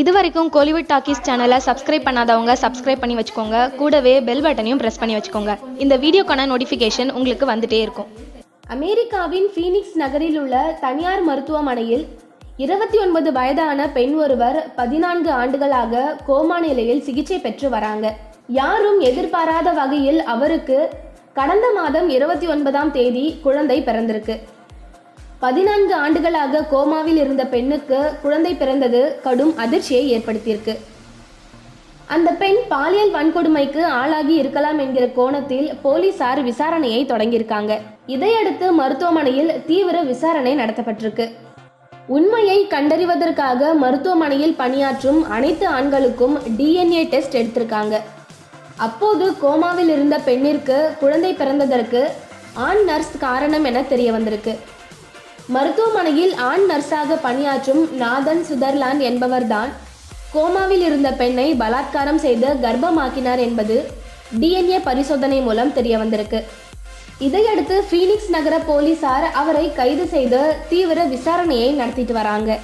இது வரைக்கும் கோலிவுட் டாக்கீஸ் சேனலை சப்ஸ்கிரைப் பண்ணாதவங்க சப்ஸ்கிரைப் பண்ணி வச்சுக்கோங்க. கூடவே பெல் பட்டனையும் ப்ரெஸ் பண்ணி வச்சுக்கோங்க. இந்த வீடியோக்கான நோட்டிஃபிகேஷன் உங்களுக்கு வந்துட்டே இருக்கும். அமெரிக்காவின் ஃபீனிக்ஸ் நகரில் உள்ள தனியார் மருத்துவமனையில் இருபத்தி ஒன்பது வயதான பெண் ஒருவர் பதினான்கு ஆண்டுகளாக கோமா நிலையில் சிகிச்சை பெற்று வராங்க. யாரும் எதிர்பாராத வகையில் அவருக்கு கடந்த மாதம் இருபத்தி ஒன்பதாம் தேதி குழந்தை பிறந்திருக்கு. பதினான்கு ஆண்டுகளாக கோமாவில் இருந்த பெண்ணுக்கு குழந்தை பிறந்தது கடும் அதிர்ச்சியை ஏற்படுத்தியிருக்கு. அந்த பெண் பாலியல் வன்கொடுமைக்கு ஆளாகி இருக்கலாம் என்கிற கோணத்தில் போலீசார் விசாரணையை தொடங்கியிருக்காங்க. இதையடுத்து மருத்துவமனையில் தீவிர விசாரணை நடத்தப்பட்டிருக்கு. உண்மையை கண்டறிவதற்காக மருத்துவமனையில் பணியாற்றும் அனைத்து ஆண்களுக்கும் டிஎன்ஏ டெஸ்ட் எடுத்திருக்காங்க. அப்போது கோமாவில் இருந்த பெண்ணிற்கு குழந்தை பிறந்ததற்கு ஆண் நர்ஸ் காரணம் என தெரிய வந்திருக்கு. மருத்துவமனையில் ஆண் நர்ஸாக பணியாற்றும் நாதன் சுதர்லாண்ட் என்பவர்தான். கோமாவில் இருந்த பெண்ணை பலாத்காரம் செய்து கர்ப்பமாக்கினார் என்பது டிஎன்ஏ பரிசோதனை மூலம் தெரிய வந்திருக்கு இதையடுத்து ஃபீனிக்ஸ் நகர போலீசார் அவரை கைது செய்து தீவிர விசாரணையை நடத்திட்டு வராங்க.